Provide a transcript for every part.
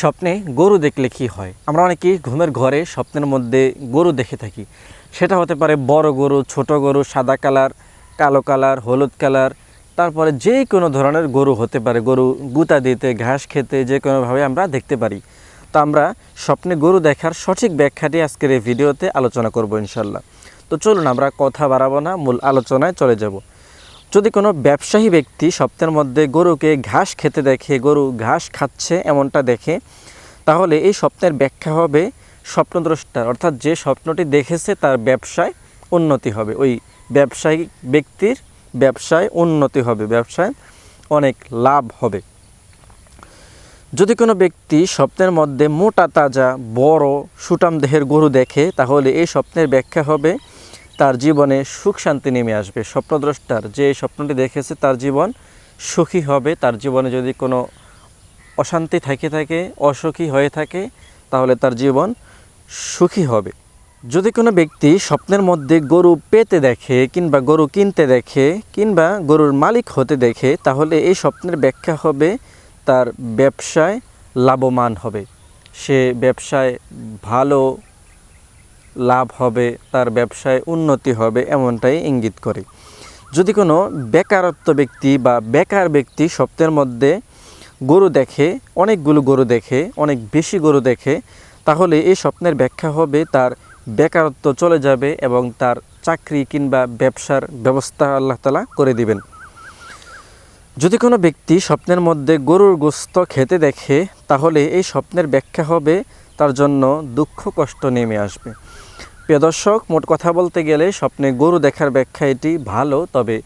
স্বপ্নে গরু দেখলে কি হয়? আমরা অনেকেই ঘুমের ঘরে স্বপ্নের মধ্যে গরু দেখে থাকি। সেটা হতে পারে বড় গরু, ছোট গরু, সাদা কালার, কালো কালার, হলুদ কালার। তারপরে যে কোনো ধরনের গরু হতে পারে, গরু গুতা দিতে, ঘাস খেতে, যে কোনোভাবে আমরা দেখতে পারি। তো আমরা স্বপ্নে গরু দেখার সঠিক ব্যাখ্যাটি আজকের এই ভিডিওতে আলোচনা করব ইনশাল্লাহ। তো চলুন আমরা কথা বাড়াবো না, মূল আলোচনায় চলে যাব। যদি কোনো ব্যবসায়ী ব্যক্তি স্বপ্নের মধ্যে গরুকে ঘাস খেতে দেখে, গরু ঘাস খাচ্ছে এমনটা দেখে, তাহলে এই স্বপ্নের ব্যাখ্যা হবে স্বপ্নদ্রষ্টার। অর্থাৎ যে স্বপ্নটি দেখেছে তার ব্যবসায় উন্নতি হবে। ওই ব্যবসায়িক ব্যক্তির ব্যবসায় উন্নতি হবে, ব্যবসায় অনেক লাভ হবে। যদি কোনো ব্যক্তি স্বপ্নের মধ্যে মোটা, তাজা, বড় সুটাম দেহের গরু দেখে, তাহলে এই স্বপ্নের ব্যাখ্যা হবে তার জীবনে সুখ শান্তি নেমে আসবে। স্বপ্নদ্রষ্টার যে স্বপ্নটি দেখেছে, তার জীবন সুখী হবে। তার জীবনে যদি কোনো অশান্তি থাকে থাকে, অসুখী হয়ে থাকে, তাহলে তার জীবন সুখী হবে। যদি কোনো ব্যক্তি স্বপ্নের মধ্যে গরু পেতে দেখে কিংবা গরু কিনতে দেখে কিংবা গরুর মালিক হতে দেখে, তাহলে এই স্বপ্নের ব্যাখ্যা হবে তার ব্যবসায় লাভবান হবে। সে ব্যবসায় ভালো লাভ হবে, তার ব্যবসায় উন্নতি হবে এমনটাই ইঙ্গিত করে। যদি কোনো বেকারত্ব ব্যক্তি বা বেকার ব্যক্তি স্বপ্নের মধ্যে গরু দেখে, অনেকগুলো গরু দেখে, অনেক বেশি গরু দেখে, তাহলে এই স্বপ্নের ব্যাখ্যা হবে তার বেকারত্ব চলে যাবে এবং তার চাকরি কিংবা ব্যবসার ব্যবস্থা আল্লাহ তালা করে দিবেন। যদি কোনো ব্যক্তি স্বপ্নের মধ্যে গরুর গোস্ত খেতে দেখে, তাহলে এই স্বপ্নের ব্যাখ্যা হবে তার জন্য দুঃখ কষ্ট নেমে আসবে। প্রিয় দর্শক, মোট কথা বলতে গেলে স্বপ্নে গরু দেখার ব্যাখ্যা এটি ভালো, তবে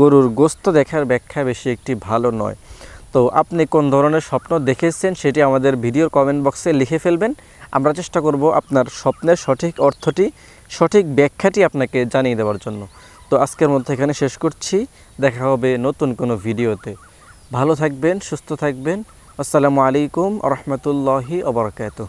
গরুর গোস্ত দেখার ব্যাখ্যা বেশি একটি ভালো নয়। তো আপনি কোন ধরনের স্বপ্ন দেখেছেন সেটি আমাদের ভিডিওর কমেন্ট বক্সে লিখে ফেলবেন। আমরা চেষ্টা করব আপনার স্বপ্নের সঠিক অর্থটি, সঠিক ব্যাখ্যাটি আপনাকে জানিয়ে দেওয়ার জন্য। তো আজকের মধ্যে এখানে শেষ করছি। দেখা হবে নতুন কোনো ভিডিওতে। ভালো থাকবেন, সুস্থ থাকবেন। আসসালামু আলাইকুম রহমতুল্লাহি ওবরাকাতুহ